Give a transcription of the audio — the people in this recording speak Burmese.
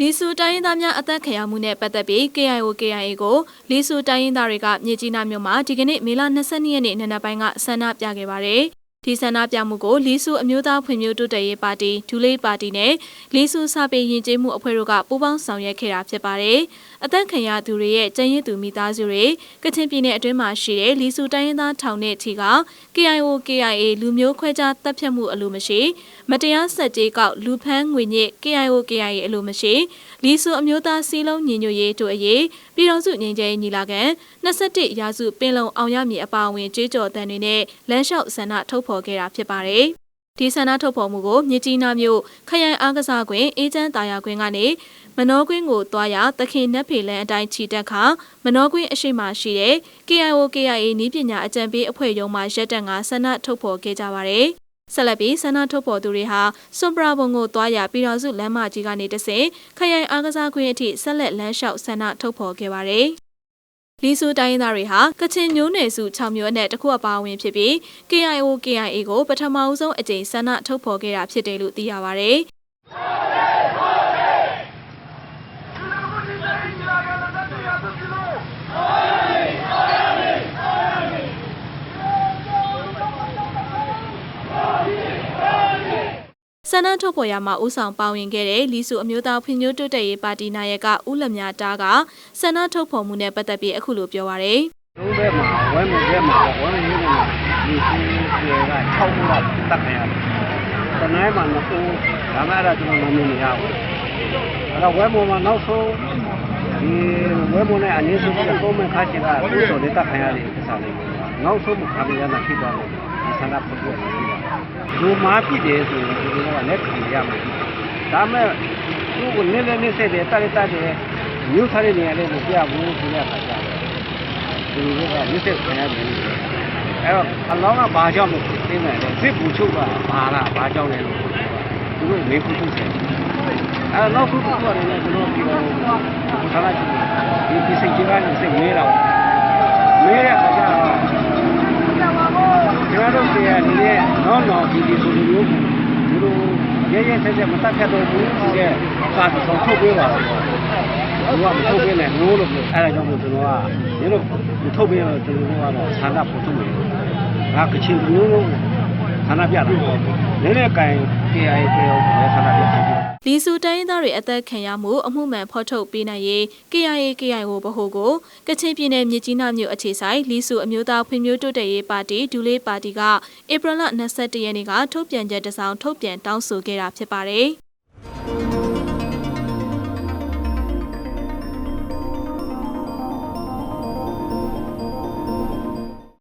လီဆူတိုင်းရင်းသားများအသက်ခံရမှုနဲ့ပတ်သက်ပြီး KIO KIA ကိုလီဆူတိုင်းရင်းသားတွေကမြေကြီးနားမြို့မှာဒီကနေ့မေလ22ရက်နေ့နံနက်ပိုင်းကဆန္ဒပြခဲ့ပါတယ်။ ဒီဆန္ဒပြမှုကိုလီဆူအမျိုးသားဖွံ့ဖြိုးတိုးတက်ရေးပါတီဒူလေးပါတီနဲ့လီဆူစာပေယဉ်ကျေးမှုအဖွဲ့တို့ကပူးပေါင်းဆောင်ရွက်ခဲ့တာဖြစ်ပါတယ်။အသက်ခံရသူတွေရဲ့ကျန်းရည်သူမိသားစုတွေကချင်ပြည်နယ်အတွင်းမှာရှိတဲ့လီဆူတိုင်းရင်းသားထောင်နဲ့ချီက KIO KIA လူမျိုးခွဲခြားတပ်ဖြတ်မှုအလိုမရှိမတရားဆက်ကြေးကောက်လူဖမ်းငွေညစ် KIO KIA အလိုမရှိလီဆူအမျိုးသားစီးလုံးညီညွတ်ရေးတို့အရေးပြည်တော်စုငြိမ်းချမ်းရေးညီလာခံ21ရာစုပင်လုံအောင်ရမည်အပါအဝင်ကြေးကြော်တန်တွေနဲ့လမ်းလျှောက်ဆန္ဒထုတ်ဖော်ခဲ့တာဖြစ်ပါတယ်။ဒီဆန္ဒထုတ်ဖော်မှုကိုမြကြီးနားမြို့ခရိုင်အားကစားကွင်းအေဂျင့်တာယာကွင်းကနေမနောကွင်းကိုသွားရသခင်နက်ဖေလန်အတိုင်းခြိတက်ခါမနောကွင်းအရှိမရှိတဲ့ KIO KIA နီးပညာအကြံပေးအဖွဲ့ရုံးမှရက်တက်ငါဆန္ဒထုတ်ဖော်ခဲ့ကြပါတယ်။ဆက်လက်ပြီးဆန္ဒထုတ်ဖော်သူတွေဟာစွန်ပရာဘုံကိုသွားရပြည်တော်စုလမ်းမကြီးကနေတဆင့်ခရိုင်အားကစားကွင်းအထိဆက်လက်လမ်းလျှောက်ဆန္ဒထုတ်ဖော်ခဲ့ပါတယ်။ လီဆူတိုင်းရင်းသားတွေဟာကချင်မျိုးနယ်စု6မျိုးအနက်တစ်ခုအပါအဝင်ဖြစ်ပြီး KIO KIA ကိုပထမအဆုံးအကြိမ်ဆန္ဒထုတ်ဖော်ခဲ့တာဖြစ်တယ်လို့သိရပါဗျ။ ဆန္ဒထုတ်ဖော်ရမှာဥဆောင်ပါဝင်ခဲ့တဲ့လီဆူအမျိုးသားဖွံ့ဖြိုးတိုးတက်ရေးပါတီနာယကဦးလမြတားကဆန္ဒထုတ်ဖော်မှုနဲ့ပတ်သက်ပြီးအခုလိုပြောပါရယ်လုံးဘက်မှာဝမ်းမဘက်မှာဝမ်းရင်းမှာဒီစီတွေက6ခုလောက်တတ်ခံရတယ်။တနိုင်းမှာနှစ်ခုဒါမှအဲ့ဒါကျွန်တော်မမြင်ရဘူး။အဲ့တော့ဝဲမောမှာနောက်ဆုံးဒီဝဲမောနဲ့အနည်းဆုံးပုံမှန်ခါချင်တာကိုယ်တော်လေးတတ်ခံရတဲ့ကိစ္စလေး။နောက်ဆုံးမှာခါရရတာဖြစ်သွားတယ်ဒီဆန္ဒပတ်ဖို့ ရှိတာ။လူမားဖြစ်တယ်ဆိုရင်ဒီလိုကလက်ခံရမှာ။ဒါမဲ့သူ့ကိုနည်းနည်းနဲ့ဆက်တယ်တက်တက်တယ်မျိုးထားတဲ့နေရာလေးကိုပြဘူးဆိုတဲ့အခါကျတော့ဒီလိုကမြစ်ဆက်ခံရတယ်အဲ့တော့အလောင်းကဘာကြောင့်မသိနိုင်လဲစစ်ပူချုပ်ကဘာလားဘာကြောင့်လဲလို့သူတို့မေးဖို့ထုတ်တယ်အဲ့တော့နောက်ခုကတော့လည်းကျွန်တော်ပြောဘုရားလာဒီဒီစိတ်ကြီးကနေစိတ်မေးတော့မေးတဲ့အခါကျ တော့ကျွန်တော်တို့တရားနေတဲ့နော်နော်ဒီဒီဆိုလိုမျိုးဒီလိုရဲရဲဆက်ဆက်မတတ်ခဲ့တော့ဘူးဆိုတဲ့ကားဆောင်ထုတ်ပေးပါတော့ဘုရားမထုတ်ပေးနဲ့ငိုးလို့အဲ့ဒါကြောင့်မို့ကျွန်တော်ကဒီလိုမထုတ်ပေးတော့ကျွန်တော်ကတော့ဆန္ဒပို့ထုတ်တယ်ငါကချင်မျိုးလုံးဆန္ဒပြတယ်နည်းနည်းကင် KIA ပြောဆန္ဒပြတယ် လီဆူတိုင်းရင်းသားတွေအသက်ခံရမှုအမှုမှန်ဖော်ထုတ်ပေးနိုင်ရေး KIA KIO ဗဟိုကိုကချင်ပြည်နယ်မြစ်ကြီးနားမြို့အခြေဆိုင်လီဆူအမျိုးသားဖွံ့ဖြိုးတိုးတက်ရေးပါတီဒူလေးပါတီကဧပြီလ22ရက်နေ့ကထုတ်ပြန်ချက်တစ်စောင်ထုတ်ပြန်တောင်းဆိုခဲ့တာဖြစ်ပါတယ်။